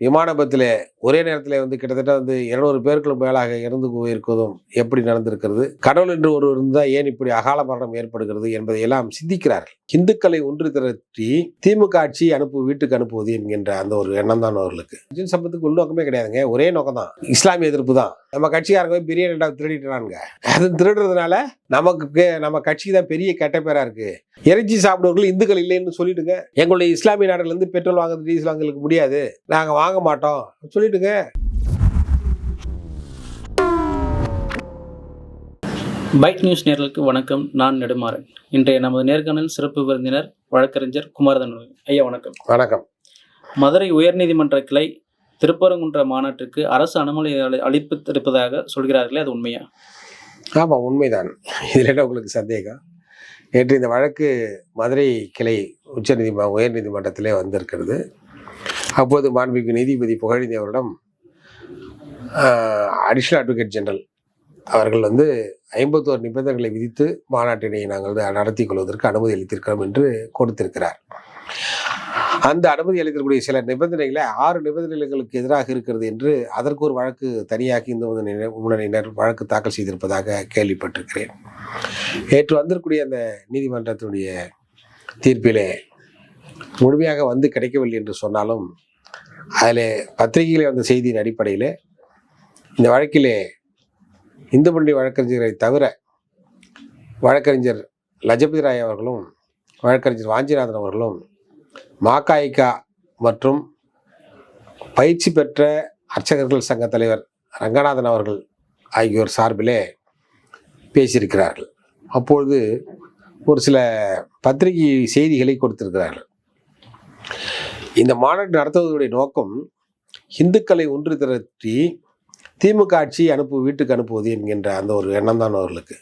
விமான விபத்தில் ஒரே நேரத்தில் வந்து கிட்டத்தட்ட வந்து இருநூறு பேருக்கு மேலாக இறந்து போயிருக்கிறதும் எப்படி நடந்திருக்கிறது? கடவுள் என்று ஒரு இருந்தால் ஏன் இப்படி அகால மரணம் ஏற்படுகிறது என்பதையெல்லாம் சிந்திக்கிறார்கள். இந்துக்களை ஒன்று திரட்டி திமுக ஆட்சி அனுப்பு வீட்டுக்கு அனுப்புவது என்கின்ற அந்த ஒரு எண்ணம் தான் அவர்களுக்கு. அர்ஜுன் சம்பத்துக்கு உள்நோக்கமே கிடையாதுங்க. ஒரே நோக்கம் தான் இஸ்லாமிய எதிர்ப்பு தான். நம்ம கட்சிக்காரங்க போய் பிரியாணி ரெண்டாவது அது திருடுறதுனால நமக்கு நம்ம கட்சிக்கு தான் பெரிய கெட்ட பேரா இருக்கு. இறைச்சி சாப்பிடுவர்கள் இந்துக்கள் இல்லைன்னு சொல்லிட்டுங்க. எங்களுடைய இஸ்லாமிய நாடுல இருந்து பெட்ரோல் வாங்குறது டீசல் வாங்குறதுக்கு முடியாது. நாங்க வாங்க மாட்டோம். சொல்லிட்டுங்க. பைட் நியூஸ் நேர்களுக்கு வணக்கம். நான் நெடுமாறன். இன்றைய நமது நேர்காணல் சிறப்பு விருந்தினர் வழக்கறிஞர் குமாரதன். ஐயா வணக்கம். வணக்கம். மதுரை உயர்நீதிமன்ற கிளை திருப்பரங்குன்ற மாநாட்டிற்கு அரசு அனுமதி அளி- அளித்திருப்பதாக சொல்கிறார்களே அது உண்மையா? ஆமாம் உண்மைதான். இதில் என்ன உங்களுக்கு சந்தேகம்? நேற்று இந்த வழக்கு மதுரை கிளை உச்சநீதிம உயர்நீதிமன்றத்திலே வந்திருக்கிறது. அப்போது மாண்புமிகு நீதிபதி புகழேந்தி அவரிடம் அடிஷனல் அட்வொகேட் ஜெனரல் அவர்கள் வந்து ஐம்பத்தோரு நிபந்தனைகளை விதித்து மாநாட்டினை நாங்கள் வந்து நடத்தி கொள்வதற்கு அனுமதி அளித்திருக்கிறோம் என்று கொடுத்திருக்கிறார். அந்த அனுமதி அளிக்கக்கூடிய சில நிபந்தனைகளை ஆறு நிபந்தனைகளுக்கு எதிராக இருக்கிறது என்று அதற்கு ஒரு வழக்கு தனியாக இந்து முன்னணியினர் வழக்கு தாக்கல் செய்திருப்பதாக கேள்விப்பட்டிருக்கிறேன். நேற்று வந்திருக்கூடிய அந்த நீதிமன்றத்தினுடைய தீர்ப்பிலே முழுமையாக வந்து கிடைக்கவில்லை என்று சொன்னாலும் அதில் பத்திரிகையில் வந்த செய்தியின் அடிப்படையில் இந்த வழக்கிலே இந்து முன்னணி வழக்கறிஞர்களை தவிர வழக்கறிஞர் லஜபதி ராய் அவர்களும் வழக்கறிஞர் வாஞ்சிநாதன் அவர்களும் மாகாய்கா மற்றும் பயிற்சி பெற்ற அர்ச்சகர்கள் சங்க தலைவர் ரங்கநாதன் அவர்கள் ஆகியோர் சார்பிலே பேசியிருக்கிறார்கள். அப்பொழுது ஒரு சில பத்திரிகை செய்திகளை கொடுத்திருக்கிறார்கள். இந்த மாநாடு நடத்துவதனுடைய நோக்கம் இந்துக்களை ஒன்று திரட்டி திமுக ஆட்சி அனுப்பு வீட்டுக்கு அனுப்புவது என்கின்ற அந்த ஒரு எண்ணம் தான் அவர்களுக்கு.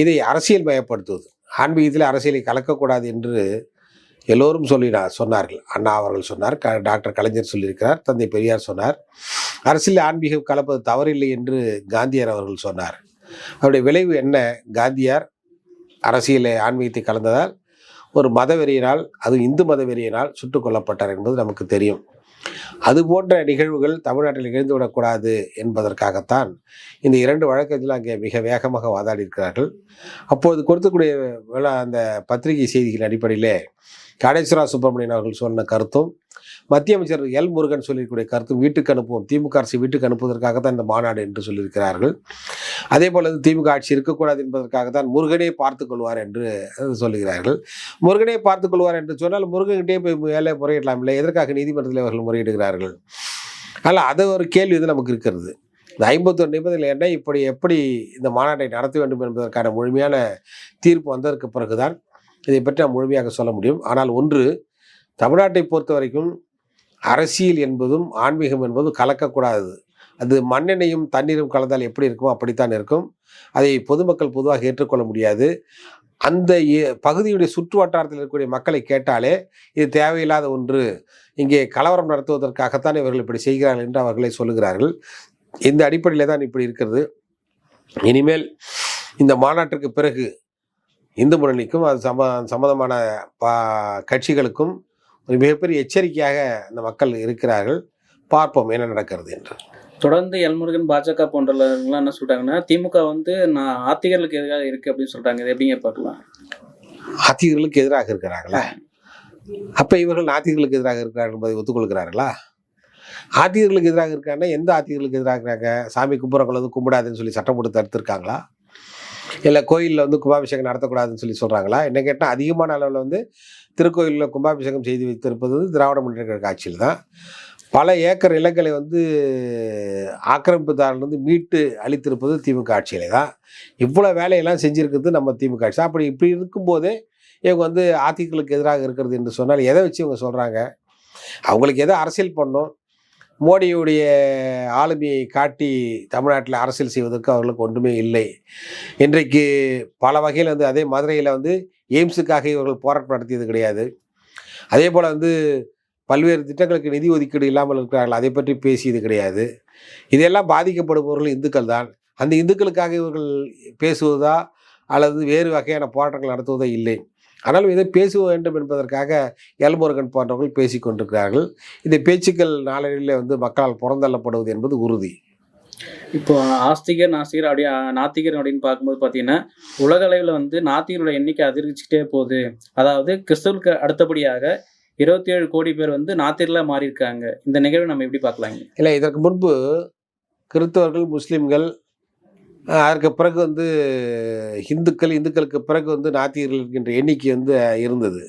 இதை அரசியல் பயப்படுத்துவது. ஆன்மீகத்தில் அரசியலை கலக்கக்கூடாது என்று எல்லோரும் சொல்லினார் சொன்னார்கள். அண்ணா அவர்கள் சொன்னார் க டாக்டர் கலைஞர் சொல்லியிருக்கிறார் தந்தை பெரியார் சொன்னார். அரசியல் ஆன்மீகம் கலப்பது தவறில்லை என்று காந்தியார் அவர்கள் சொன்னார். அவருடைய விளைவு என்ன? காந்தியார் அரசியலை ஆன்மீகத்தை கலந்ததால் ஒரு மதவெறியினால் அது இந்து மதவெறியினால் சுட்டுக் கொல்லப்பட்டார் என்பது நமக்கு தெரியும். அது போன்ற நிகழ்வுகள் தமிழ்நாட்டில் நிகழ்ந்துவிடக்கூடாது என்பதற்காகத்தான் இந்த இரண்டு வழக்கத்தில் அங்கே மிக வேகமாக வாதாடி இருக்கிறார்கள் அப்போது கொடுத்தக்கூடிய விளா- அந்த பத்திரிகை செய்திகளின் அடிப்படையிலே காடேஸ்வரா சுப்பிரமணியன் அவர்கள் சொன்ன கருத்தும் மத்திய அமைச்சர் எல் முருகன் சொல்லியிருக்கக்கூடிய கருத்தும் வீட்டுக்கு அனுப்புவோம் திமுக அரசு வீட்டுக்கு அனுப்புவதற்காக தான் இந்த மாநாடு என்று சொல்லியிருக்கிறார்கள். அதே போல திமுக ஆட்சி இருக்கக்கூடாது என்பதற்காக தான் முருகனே பார்த்து கொள்வார் என்று சொல்லுகிறார்கள். முருகனே பார்த்துக் கொள்வார் என்று சொன்னால் முருகன்கிட்டே போய் வேலை முறையிடலாம் இல்லை. எதற்காக நீதிமன்றத்தில் அவர்கள் முறையிடுகிறார்கள்? அதனால் அது ஒரு கேள்வி இது நமக்கு இருக்கிறது. இந்த ஐம்பத்தொரு நிபந்தனை என்ன? இப்படி எப்படி இந்த மாநாட்டை நடத்த வேண்டும் என்பதற்கான முழுமையான தீர்ப்பு வந்ததற்கு பிறகுதான் இதை பற்றி நாம் முழுமையாக சொல்ல முடியும். ஆனால் ஒன்று தமிழ்நாட்டை பொறுத்த வரைக்கும் அரசியல் என்பதும் ஆன்மீகம் என்பதும் கலக்கக்கூடாது. அது மண்ணெண்ணையும் தண்ணீரும் கலந்தால் எப்படி இருக்குமோ அப்படித்தான் இருக்கும். அதை பொதுமக்கள் பொதுவாக ஏற்றுக்கொள்ள முடியாது. அந்த ஏ- பகுதியுடைய சுற்று வட்டாரத்தில் இருக்கக்கூடிய மக்களை கேட்டாலே இது தேவையில்லாத ஒன்று இங்கே கலவரம் நடத்துவதற்காகத்தான் இவர்கள் இப்படி செய்கிறார்கள் என்று அவர்களை சொல்லுகிறார்கள். இந்த அடிப்படையில் தான் இப்படி இருக்கிறது. இனிமேல் இந்த மாநாட்டிற்கு பிறகு இந்து முன்னணிக்கும் அது சம சம்மந்தமான பா கட்சிகளுக்கும் ஒரு மிகப்பெரிய எச்சரிக்கையாக இந்த மக்கள் இருக்கிறார்கள். பார்ப்போம் என்ன நடக்கிறது என்று. தொடர்ந்து எல்முருகன் பாஜக போன்றவர்கள்லாம் என்ன சொல்றாங்கன்னா திமுக வந்து நான் ஆத்திகர்களுக்கு எதிராக இருக்கு அப்படின்னு சொல்றாங்க. இது எப்படிங்க பார்க்கலாம்? ஆத்திகர்களுக்கு எதிராக இருக்கிறாங்களா அப்ப இவர்கள் நாத்திகர்களுக்கு எதிராக இருக்கிறார்கள் என்பதை ஒத்துக்கொள்கிறார்களா? ஆத்திகர்களுக்கு எதிராக இருக்காங்கன்னா எந்த ஆத்திகர்களுக்கு எதிராக இருக்கிறாங்க சாமி கும்பிட்றவங்களை வந்து கும்பிடாதுன்னு சொல்லி சட்டம் போட்டு தடுத்திருக்காங்களா? இல்லை கோயிலில் வந்து கும்பாபிஷேகம் நடத்தக்கூடாதுன்னு சொல்லி சொல்கிறாங்களா என்ன கேட்டால் அதிகமான அளவில் வந்து திருக்கோயிலில் கும்பாபிஷேகம் செய்து வைத்திருப்பது திராவிட முன்னேற்ற கழக ஆட்சியில் தான் பல ஏக்கர் நிலங்களை வந்து ஆக்கிரமிப்புதாரிலிருந்து மீட்டு அளித்திருப்பது திமுக ஆட்சியிலே தான். இவ்வளோ வேலையெல்லாம் செஞ்சுருக்கிறது நம்ம திமுக ஆட்சி. தான். அப்படி இப்படி இருக்கும்போதே இவங்க வந்து ஆத்திகளுக்கு எதிராக இருக்கிறது என்று சொன்னால் எதை வச்சு இவங்க சொல்கிறாங்க அவங்களுக்கு எதை அரசியல் பண்ணும் மோடியுடைய ஆளுமையை காட்டி தமிழ்நாட்டில் அரசியல் செய்வதற்கு அவர்களுக்கு ஒன்றுமே இல்லை. இன்றைக்கு பல வகையில் வந்து அதே மதுரையில் வந்து எய்ம்ஸுக்காக இவர்கள் போராட்டம் நடத்தியது கிடையாது. அதே போல் வந்து பல்வேறு திட்டங்களுக்கு நிதி ஒதுக்கீடு இல்லாமல் இருக்கிறார்கள். அதை பற்றி பேசியது கிடையாது. இதெல்லாம் பாதிக்கப்படுபவர்கள் இந்துக்கள் தான். அந்த இந்துக்களுக்காக இவர்கள் பேசுவதா அல்லது வேறு வகையான போராட்டங்கள் நடத்துவதோ இல்லை. ஆனால் இதை பேச வேண்டும் என்பதற்காக எல்முருகன் போன்றவர்கள் பேசிக் கொண்டிருக்கிறார்கள். இந்த பேச்சுக்கள் நாளடைவில் வந்து மக்களால் புறந்தள்ளப்படுவது என்பது உறுதி. இப்போ ஆஸ்திகர் நாஸ்திகர் அப்படியே நாத்திகர் அப்படின்னு பார்க்கும்போது பார்த்தீங்கன்னா உலக அளவில் வந்து நாத்திகரோட எண்ணிக்கை அதிகரிச்சுட்டே போகுது. அதாவது கிறிஸ்தவருக்கு அடுத்தபடியாக இருபத்தி ஏழு கோடி பேர் வந்து நாத்திரலாக மாறியிருக்காங்க. இந்த நிகழ்வு நம்ம எப்படி பார்க்கலாங்க? இல்லை இதற்கு முன்பு கிறிஸ்தவர்கள் முஸ்லீம்கள் அதற்கு பிறகு வந்து இந்துக்கள் இந்துக்களுக்கு பிறகு வந்து நாத்திகர்கள் இருக்கின்ற எண்ணிக்கை வந்து இருந்தது.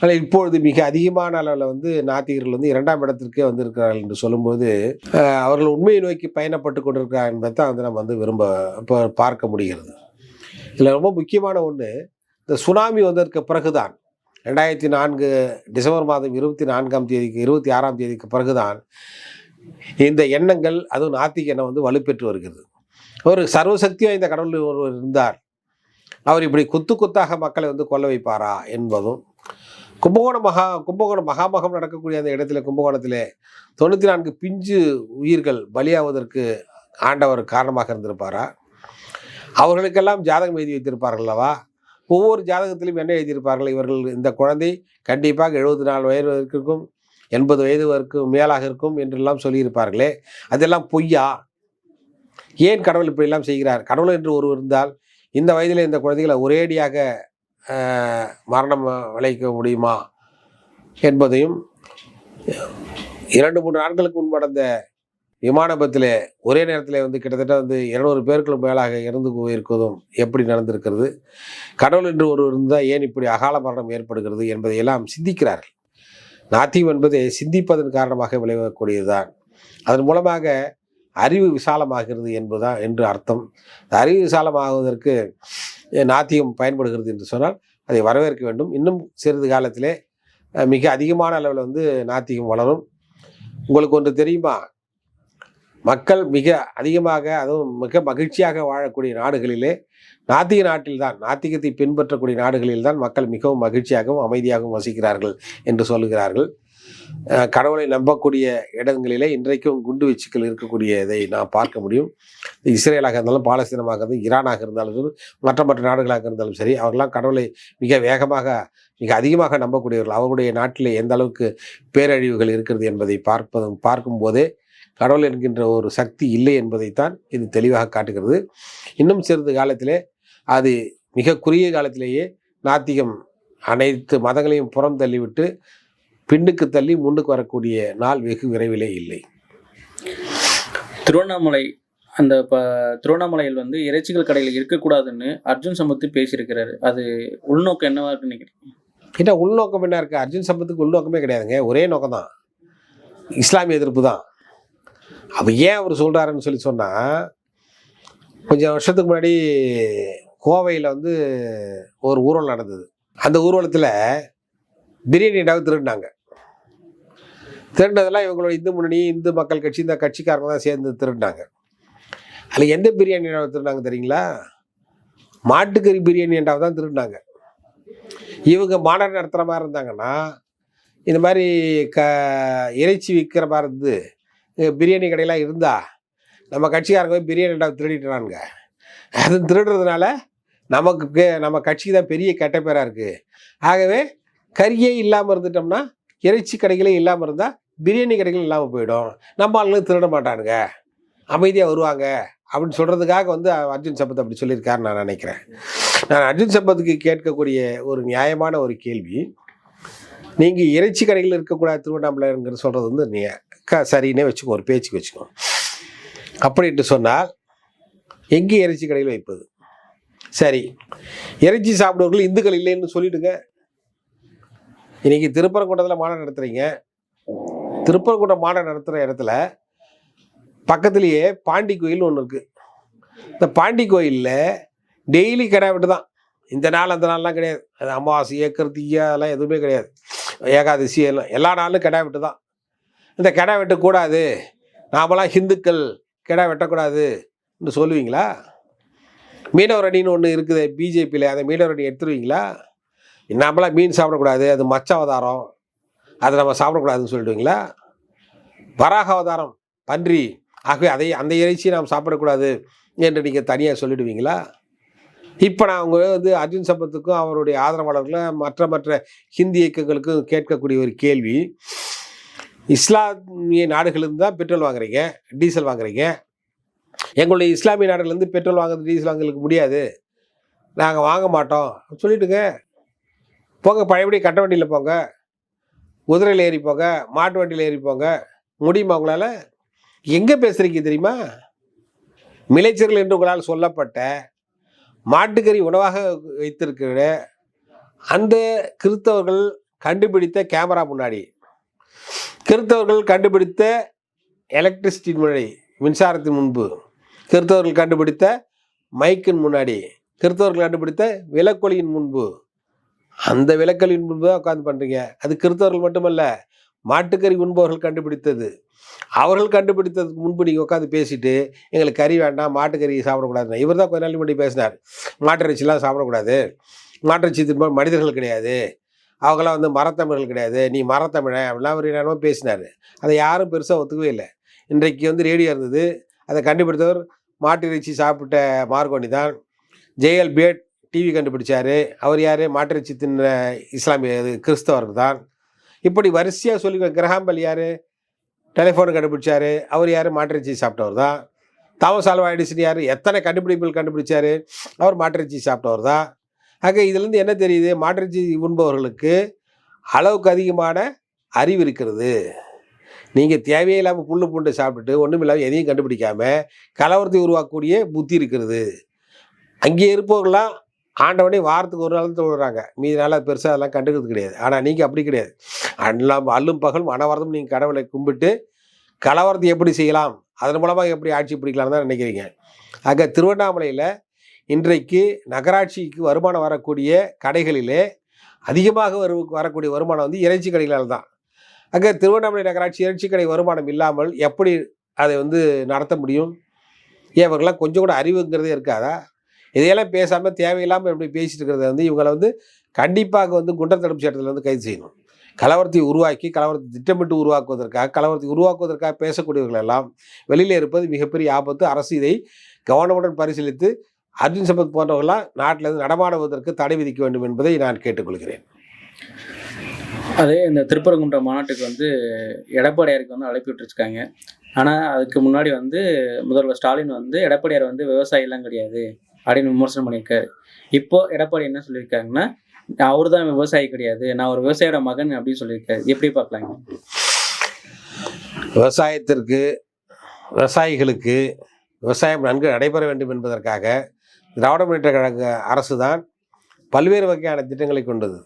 ஆனால் இப்பொழுது மிக அதிகமான அளவில் வந்து நாத்திகர்கள் வந்து இரண்டாம் இடத்திற்கே வந்திருக்கிறார்கள் என்று சொல்லும்போது அவர்கள் உண்மையை நோக்கி பயணப்பட்டு கொண்டிருக்கிறார்கள் என்பதை தான் வந்து நம்ம வந்து விரும்ப இப்போ பார்க்க முடிகிறது. இதில் ரொம்ப முக்கியமான ஒன்று இந்த சுனாமி வந்ததற்கு பிறகுதான் ரெண்டாயிரத்தி நான்கு டிசம்பர் மாதம் இருபத்தி நான்காம் தேதிக்கு இருபத்தி ஆறாம் தேதிக்கு பிறகுதான் இந்த எண்ணங்கள் அதுவும் நாத்திக எண்ணம் வந்து வலுப்பெற்று வருகிறது. ஒரு சர்வசக்தி வாய்ந்த கடவுள் ஒருவர் இருந்தார். அவர் இப்படி குத்து குத்தாக மக்களை வந்து கொல்ல வைப்பாரா என்பதும் கும்பகோணம் மகா கும்பகோணம் மகாமகம் நடக்கக்கூடிய அந்த இடத்துல கும்பகோணத்தில் தொண்ணூற்றி நான்கு பிஞ்சு உயிர்கள் பலியாவதற்கு ஆண்டவர் காரணமாக இருந்திருப்பாரா? அவர்களுக்கெல்லாம் ஜாதகம் எழுதி வைத்திருப்பார்கள் அல்லவா? ஒவ்வொரு ஜாதகத்திலும் என்ன எழுதியிருப்பார்கள்? இவர்கள் இந்த குழந்தை கண்டிப்பாக எழுபத்தி நாலு வயது வரைக்கும் எண்பது வயது வரைக்கும் மேலாக இருக்கும் என்றெல்லாம் சொல்லியிருப்பார்களே. அதெல்லாம் பொய்யா? ஏன் கடவுள் இப்படியெல்லாம் செய்கிறார்? கடவுள் என்று ஒருவர் இருந்தால் இந்த வயதில் இந்த குழந்தைகளை ஒரேடியாக மரணம் விளைவிக்க முடியுமா? என்பதையும் இரண்டு மூன்று நாட்களுக்கு முன்பு நடந்த விமான விபத்திலே ஒரே நேரத்தில் வந்து கிட்டத்தட்ட வந்து இருநூறு பேருக்கு மேலாக இறந்து போயிருப்பதும் எப்படி நடந்திருக்கிறது? கடவுள் என்று ஒருவர் இருந்தால் ஏன் இப்படி அகால மரணம் ஏற்படுகிறது என்பதையெல்லாம் சிந்திக்கிறார்கள். நாத்தியம் என்பது சிந்திப்பதன் காரணமாக விளைவக்கூடியதுதான். அதன் மூலமாக அறிவு விசாலமாகிறது என்பதுதான் என்று அர்த்தம். அறிவு விசாலமாகுவதற்கு நாத்தியம் பயன்படுகிறது என்று சொன்னால் அதை வரவேற்க வேண்டும். இன்னும் சிறிது காலத்திலே மிக அதிகமான அளவில் வந்து நாத்திகம் வளரும். உங்களுக்கு ஒன்று தெரியுமா? மக்கள் மிக அதிகமாக அதுவும் மிக மகிழ்ச்சியாக வாழக்கூடிய நாடுகளிலே நாத்திக நாட்டில்தான் நாத்திகத்தை பின்பற்றக்கூடிய நாடுகளில்தான் மக்கள் மிகவும் மகிழ்ச்சியாகவும் அமைதியாகவும் வசிக்கிறார்கள் என்று சொல்லுகிறார்கள். கடவுளை நம்பக்கூடிய இடங்களிலே இன்றைக்கும் குண்டு வீச்சுக்கள் இருக்கக்கூடியதை நாம் பார்க்க முடியும். இஸ்ரேலாக இருந்தாலும் பாலஸ்தீனமாக இருந்தாலும் ஈரானாக இருந்தாலும் சரி, மற்ற மற்ற நாடுகளாக இருந்தாலும் சரி அவர்கள்லாம் கடவுளை மிக வேகமாக மிக அதிகமாக நம்பக்கூடியவர்கள். அவர்களுடைய நாட்டிலே எந்த அளவுக்கு பேரழிவுகள் இருக்கிறது என்பதை பார்ப்பதும் பார்க்கும்போதே கடவுள் என்கின்ற ஒரு சக்தி இல்லை என்பதைத்தான் இது தெளிவாக காட்டுகிறது. இன்னும் சிறிது காலத்திலே அது மிக குறுகிய காலத்திலேயே நாத்திகம் அனைத்து மதங்களையும் புறம் தள்ளிவிட்டு பின்னுக்கு தள்ளி முன்னுக்கு வரக்கூடிய நாள் வெகு விரைவிலே இல்லை. திருவண்ணாமலை அந்த இப்போ திருவண்ணாமலையில் வந்து இறைச்சிகள் கடையில் இருக்கக்கூடாதுன்னு அர்ஜுன் சம்பத்து பேசியிருக்கிறாரு. அது உள்நோக்கம் என்னவா இருக்குன்னு நினைக்கிறேன் ஏன்னா உள்நோக்கம் என்ன இருக்குது அர்ஜுன் சம்பத்துக்கு உள்நோக்கமே கிடையாதுங்க. ஒரே நோக்கம் தான் இஸ்லாமிய எதிர்ப்பு தான். அப்போ ஏன் அவர் சொல்கிறாருன்னு சொல்லி சொன்னால் கொஞ்சம் வருஷத்துக்கு முன்னாடி கோவையில் வந்து ஒரு ஊர்வலம் நடந்தது. அந்த ஊர்வலத்தில் பிரியாணி டாவை திருடினாங்க. திருடினதெல்லாம் இவங்களோட இந்து முன்னணி இந்து மக்கள் கட்சி இந்த கட்சிக்காரங்க தான் சேர்ந்து திருடினாங்க. அதில் எந்த பிரியாணி டாவை திருடினாங்க தெரியுங்களா? மாட்டுக்கறி பிரியாணி டாவை தான் திருடினாங்க. இவங்க மாநாடு நடத்துகிற மாதிரி இருந்தாங்கன்னா இந்த மாதிரி க இறைச்சி விற்கிற மாதிரி இருந்து பிரியாணி கடையெல்லாம் இருந்தா நம்ம கட்சிக்காரங்க போய் பிரியாணி டாவை திருடிட்டுறானுங்க. அது திருடுறதுனால நமக்கு நம்ம கட்சிக்கு தான் பெரிய கெட்ட பேராக இருக்குது ஆகவே கறியே இல்லாமல் இருந்துட்டோம்னா இறைச்சி கடைகளே இல்லாமல் இருந்தால் பிரியாணி கடைகள் இல்லாமல் போயிடும். நம்ம ஆளுங்களும் திருட மாட்டானுங்க. அமைதியாக வருவாங்க அப்படின்னு சொல்கிறதுக்காக வந்து அர்ஜுன் சம்பத் அப்படி சொல்லியிருக்காரு நான் நினைக்கிறேன். நான் அர்ஜுன் சம்பத்துக்கு கேட்கக்கூடிய ஒரு நியாயமான ஒரு கேள்வி நீங்கள் இறைச்சி கடைகள் இருக்கக்கூடாது திருவண்ணாமலைங்கிற சொல்கிறது வந்து சரின்னே வச்சுக்கோ ஒரு பேச்சுக்கு வச்சுக்கோ. அப்படின்ட்டு சொன்னால் எங்கே இறைச்சி கடையில் வைப்பது? சரி. இறைச்சி சாப்பிடுவர்கள் இந்துக்கள் இல்லைன்னு சொல்லிடுங்க. இன்னைக்கு திருப்பரங்குன்றத்தில் மாநாடு நடத்துகிறீங்க திருப்பரங்குன்றம் மாநாடு நடத்துகிற இடத்துல பக்கத்துலேயே பாண்டி கோயில் ஒன்று இருக்குது இந்த பாண்டி கோயிலில் டெய்லி கடை விட்டு தான். இந்த நாள் அந்த நாள்லாம் கிடையாது. அது அமாவாசை கிருத்திகை அதெல்லாம் எதுவுமே கிடையாது. ஏகாதசி எல்லாம் எல்லா நாளும் கிடா வெட்டு தான். இந்த கிடா வெட்டக்கூடாது. நாமெல்லாம் ஹிந்துக்கள் கிடா வெட்டக்கூடாதுன்னு சொல்லுவீங்களா? மீனவர் அணின்னு ஒன்று இருக்குது பிஜேபியில் அந்த மீனவர் அணி எடுத்துருவீங்களா? நாமெல்லாம் மீன் சாப்பிடக்கூடாது அது மச்ச அவதாரம். அதை நம்ம சாப்பிடக்கூடாதுன்னு சொல்லிடுவீங்களா? வராக அவதாரம் பன்றி. ஆகவே அதை அந்த இறைச்சியை நாம் சாப்பிடக்கூடாது என்று நீங்கள் தனியாக சொல்லிடுவீங்களா? இப்போ நான் அவங்க வந்து அர்ஜுன் சம்பத்துக்கும் அவருடைய ஆதரவாளர்களும் மற்ற மற்ற ஹிந்தி இயக்கங்களுக்கும் கேட்கக்கூடிய ஒரு கேள்வி. இஸ்லாமிய நாடுகளிலிருந்து தான் பெட்ரோல் வாங்குறீங்க டீசல் வாங்குறீங்க. எங்களுடைய இஸ்லாமிய நாடுகள்லேருந்து பெட்ரோல் வாங்குறது டீசல் வாங்குறதுக்கு முடியாது. நாங்கள் வாங்க மாட்டோம். சொல்லிட்டுங்க. போங்க பழையபடி கட்ட வண்டியில் போங்க. குதிரையில் ஏறி போங்க மாட்டு வண்டியில் ஏறி போங்க. முடியுமா உங்களால்? எங்கே பேசுகிறீங்க தெரியுமா? மிளைச்சர்கள் என்று உங்களால் சொல்லப்பட்ட மாட்டுக்கறி உணவாக வைத்திருக்கிற அந்த கிறிஸ்தவர்கள் கண்டுபிடித்த கேமரா முன்னாடி. கிறிஸ்தவர்கள் கண்டுபிடித்த எலக்ட்ரிசிட்டி முன்னாடி மின்சாரத்தின் முன்பு. கிறிஸ்தவர்கள் கண்டுபிடித்த மைக்கின் முன்னாடி. கிறிஸ்தவர்கள் கண்டுபிடித்த விலக்கொலியின் முன்பு. அந்த விலக்கொலியின் முன்பு தான் உட்காந்து பண்ணுறீங்க அது கிறிஸ்தவர்கள் மட்டுமல்ல மாட்டுக்கறி உண்பவர்கள் கண்டுபிடித்தது. அவர்கள் கண்டுபிடித்ததுக்கு முன்பு நீங்கள் உட்காந்து பேசிட்டு எங்களுக்கு கறி வேண்டாம் மாட்டுக்கறி சாப்பிடக்கூடாது இவர் தான் கொஞ்ச நாள் முன்னாடி பேசினார். மாட்டிறைச்சிலாம் சாப்பிடக்கூடாது. மாட்டிறைச்சி திரும்ப மனிதர்கள் கிடையாது. அவங்களாம் வந்து மரத்தமிழர்கள் கிடையாது. நீ மரத்தமிழன் அப்படிலாம் அவர் என்னமோ பேசினார். அதை யாரும் பெருசாக ஒத்துக்கவே இல்லை. இன்றைக்கு வந்து ரேடியோ இருந்தது. அதை கண்டுபிடித்தவர் மாட்டு இறைச்சி சாப்பிட்ட மார்கோனி தான். ஜேஎல் பேட் டிவி கண்டுபிடிச்சார். அவர் யார்? மாட்டிறைச்சி தின்ன இஸ்லாமிய கிறிஸ்தவர் தான். இப்படி வரிசையாக சொல்லி கிரகாம்பல் யார்? டெலிஃபோன் கண்டுபிடிச்சார். அவர் யார்? மாட்டிறைச்சி சாப்பிட்டவர் தான். தாமஸ் ஆல்வா எடிசன் யார்? எத்தனை கண்டுபிடிப்புகள் கண்டுபிடிச்சார்? அவர் மாட்டிறைச்சி சாப்பிட்டவர் தான். ஆக இதுலேருந்து என்ன தெரியுது? மாட்டிறைச்சி உண்பவர்களுக்கு அளவுக்கு அதிகமான அறிவு இருக்கிறது. நீங்கள் தேவையே இல்லாமல் புல்லு சாப்பிட்டுட்டு ஒன்றும் இல்லாமல் எதையும் கண்டுபிடிக்காம கலவரத்தை உருவாக்கக்கூடிய புத்தி இருக்கிறது. அங்கே இருப்பவர்களாம் ஆண்டவனே வாரத்துக்கு ஒரு நாள் தொழுறாங்க மீதி நாளாக பெருசாக அதெல்லாம் கண்டுக்கிறது கிடையாது. ஆனால் நீங்கள் அப்படி கிடையாது. அல்லாம் அல்லும் பகலும் மனவரதும் நீங்கள் கடவுளை கும்பிட்டு கலவரத்தை எப்படி செய்யலாம்? அதன் மூலமாக எப்படி ஆட்சி பிடிக்கலாம்னு தான் நினைக்கிறீங்க. ஆக திருவண்ணாமலையில் இன்றைக்கு நகராட்சிக்கு வருமானம் வரக்கூடிய கடைகளிலே அதிகமாக வரு வரக்கூடிய வருமானம் வந்து இறைச்சி கடைகளால் தான். அங்கே திருவண்ணாமலை நகராட்சி இறைச்சி கடை வருமானம் இல்லாமல் எப்படி அதை வந்து நடத்த முடியும்? ஏன் இவங்களாம் கொஞ்சம் கூட அறிவுங்கிறதே இருக்காதா? இதையெல்லாம் பேசாமல் தேவையில்லாமல் எப்படி பேசிட்டு இருக்கிறத வந்து இவங்களை வந்து கண்டிப்பாக வந்து குண்டர் தடுப்பு சட்டத்தில் வந்து கைது செய்யணும். கலவரத்தை உருவாக்கி கலவரத்தை திட்டமிட்டு உருவாக்குவதற்காக கலவரத்தை உருவாக்குவதற்காக பேசக்கூடியவர்கள் எல்லாம் வெளியில் இருப்பது மிகப்பெரிய ஆபத்து. அரசு இதை கவனமுடன் பரிசீலித்து அர்ஜுன் சம்பத் போன்றவர்களாம் நாட்டில் இருந்து நடமாடுவதற்கு தடை விதிக்க வேண்டும் என்பதை நான் கேட்டுக்கொள்கிறேன். அதே இந்த திருப்பரங்குன்றம் மாநாட்டுக்கு வந்து எடப்பாடியாருக்கு வந்து அழைப்பு விட்டுருக்காங்க. ஆனால் அதுக்கு முன்னாடி வந்து முதல்வர் ஸ்டாலின் வந்து எடப்பாடியார் வந்து விவசாயிலாம் கிடையாது அப்படின்னு விமர்சனம் பண்ணியிருக்காரு. இப்போ எடப்பாடி என்ன சொல்லியிருக்காங்கன்னா அவர் தான் விவசாயி கிடையாது நான் ஒரு விவசாயியோட மகன் அப்படின்னு சொல்லியிருக்காரு. எப்படி பார்க்கலாங்க விவசாயத்திற்கு விவசாயிகளுக்கு விவசாயம் நன்கு நடைபெற வேண்டும் என்பதற்காக திராவிட முன்னேற்ற கழக அரசு தான் பல்வேறு வகையான திட்டங்களை கொண்டது.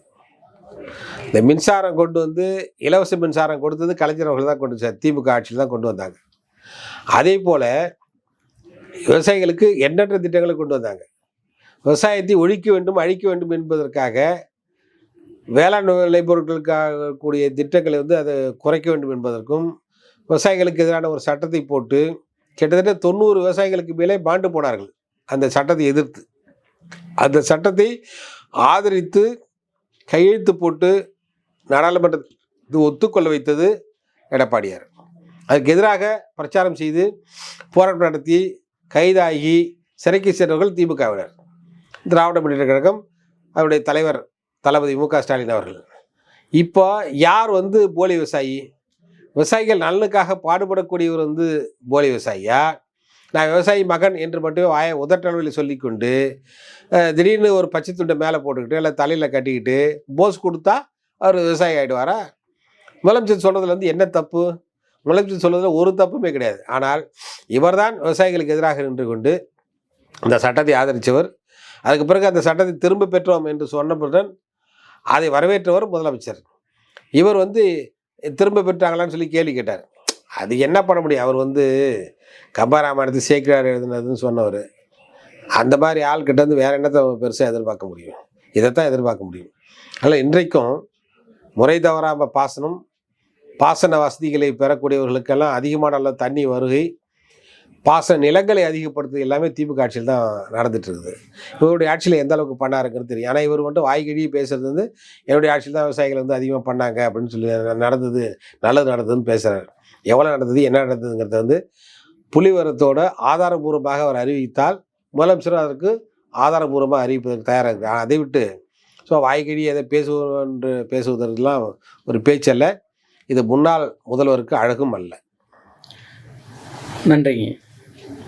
இந்த மின்சாரம் கொண்டு வந்து இலவச மின்சாரம் கொடுத்தது கலைஞர் அவர்கள் தான் கொண்டு திமுக ஆட்சியில் தான் கொண்டு வந்தாங்க. அதே போல் விவசாயிகளுக்கு எண்ணற்ற திட்டங்களை கொண்டு வந்தாங்க. விவசாயத்தை ஒழிக்க வேண்டும் அழிக்க வேண்டும் என்பதற்காக வேளாண் விளைபொருட்களுக்காக கூடிய திட்டங்களை வந்து அதை குறைக்க வேண்டும் என்பதற்கும் விவசாயிகளுக்கு எதிரான ஒரு சட்டத்தை போட்டு கிட்டத்தட்ட தொண்ணூறு விவசாயிகளுக்கு மேலே பாண்டு போனார்கள். அந்த சட்டத்தை எதிர்த்து. அந்த சட்டத்தை ஆதரித்து கையெழுத்து போட்டு நாடாளுமன்றத்தை ஒத்துக்கொள்ள வைத்தது எடப்பாடியார். அதுக்கு எதிராக பிரச்சாரம் செய்து போராட்டம் நடத்தி கைதாகி சிறைக்கு சென்றவர்கள் திமுகவினர். திராவிட முன்னேற்ற கழகம் அவருடைய தலைவர் தளபதி மு க ஸ்டாலின் அவர்கள். இப்போ யார் வந்து போலி விவசாயி? விவசாயிகள் நலனுக்காக பாடுபடக்கூடியவர் வந்து போலி விவசாயியா? நான் விவசாயி மகன் என்று மட்டுமே வாய உதட்டளவில் சொல்லிக்கொண்டு திடீர்னு ஒரு பச்சை துண்டை மேலே போட்டுக்கிட்டு இல்லை தலையில் கட்டிக்கிட்டு போஸ் கொடுத்தா அவர் விவசாயி ஆகிடுவாரா முதலமைச்சர் சொல்கிறதுலேருந்து என்ன தப்பு? முதலமைச்சர் சொல்கிறதுல ஒரு தப்புமே கிடையாது. ஆனால் இவர்தான் விவசாயிகளுக்கு எதிராக நின்று கொண்டு இந்த சட்டத்தை ஆதரித்தவர் அதுக்கு பிறகு அந்த சட்டத்தை திரும்ப பெற்றோம் என்று சொன்னவுடன் அதை வரவேற்றவர் முதலமைச்சர். இவர் வந்து திரும்ப பெற்றாங்களான்னு சொல்லி கேள்வி கேட்டார். அது என்ன பண்ண முடியும்? அவர் வந்து கம்பாராமாயணத்தை சேக்கிரார் எழுதுனதுன்னு சொன்னவர். அந்த மாதிரி ஆள்கிட்ட வந்து வேற என்னத்தை பெருசாக எதிர்பார்க்க முடியும்? இதைத்தான் எதிர்பார்க்க முடியும். அதனால் இன்றைக்கும் முறை தவறாமல் பாசனம் பாசன வசதிகளை பெறக்கூடியவர்களுக்கெல்லாம் அதிகமான அளவு தண்ணி வருகை பாசன நிலங்களை அதிகப்படுத்துறது எல்லாமே திமுக ஆட்சியில் தான் நடந்துட்டு இருக்குது. இவருடைய ஆட்சியில் எந்த அளவுக்கு பண்ணாருங்கிறது தெரியும். ஆனால் இவர் மட்டும் வாய்கழியே பேசுறது வந்து என்னுடைய ஆட்சியில் தான் விவசாயிகள் வந்து அதிகமாக பண்ணாங்க அப்படின்னு சொல்லி நடந்தது நல்லது நடந்ததுன்னு பேசுகிறார் எவ்வளோ நடந்தது என்ன நடந்ததுங்கிறத வந்து புலிவரத்தோட ஆதாரபூர்வமாக அவர் அறிவித்தால் முதலமைச்சர் அதற்கு ஆதாரபூர்வமாக அறிவிப்பதற்கு தயாராக இருக்குது ஆனால் அதை விட்டு ஸோ வாய்க்கடி எதை பேசுவோம் என்று பேசுவதற்கெல்லாம் ஒரு பேச்சல்ல. இது முன்னாள் முதல்வருக்கு அழகும் அல்ல. நன்றிங்க.